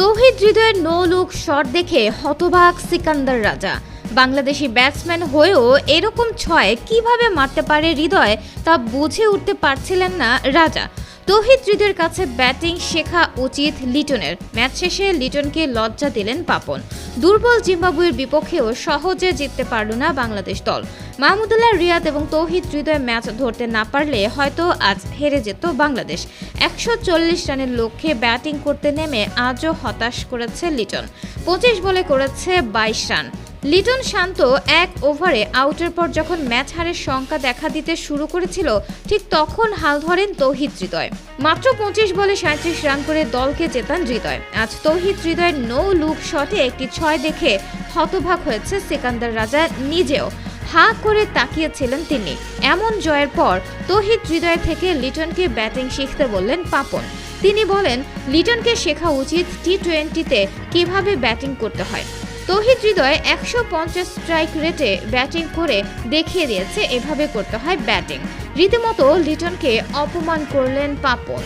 তৌহিদ হৃদয়ের no look shot দেখে হতবাক সিকান্দার রাজা। বাংলাদেশি ব্যাটসম্যান হয়েও এরকম ছয় কীভাবে মারতে পারে হৃদয় তা বুঝে উঠতে পারছিলেন না রাজা। তৌহিদ হৃদয়ের কাছে ব্যাটিং শেখা উচিত লিটনের। ম্যাচ শেষে লিটনকে লজ্জা দিলেন পাপন। দুর্বল জিম্বাবুয়ের বিপক্ষেও সহজে জিততে পারল না বাংলাদেশ দল। মাহমুদুল্লাহ রিয়াদ এবং তৌহিদ হৃদয় ম্যাচ ধরতে না পারলে হয়তো আজ হেরে যেত বাংলাদেশ। একশো চল্লিশ রানের লক্ষ্যে ব্যাটিং করতে নেমে আজও হতাশ করেছে লিটন। পঁচিশ বলে করেছে বাইশ রান। লিটন শান্ত এক ওভারে আউটের পর যখন ম্যাচ হারের শঙ্কা দেখা দিতে শুরু করেছিল, ঠিক তখন হাল ধরেন তৌহিদ হৃদয়। মাত্র পঁচিশ বলে সাঁত্রিশ রান করে দলকে জেতান হৃদয়। আজ তৌহিদ হৃদয়ের নো লুক শটে একটি ছয় দেখে হতভাগ হয়েছে সিকান্দার রাজা নিজেও। হাঁ করে তাকিয়েছিলেন তিনি। এমন জয়ের পর তৌহিদ হৃদয় থেকে লিটনকে ব্যাটিং শিখতে বললেন পাপন। তিনি বলেন, লিটনকে শেখা উচিত টি টোয়েন্টিতে কীভাবে ব্যাটিং করতে হয়। তৌহিদ হৃদয় একশো পঞ্চাশ স্ট্রাইক রেটে ব্যাটিং করে দেখিয়ে দিয়েছে, এভাবে করতে হয় ব্যাটিং। রীতিমতো লিটনকে অপমান করলেন পাপন।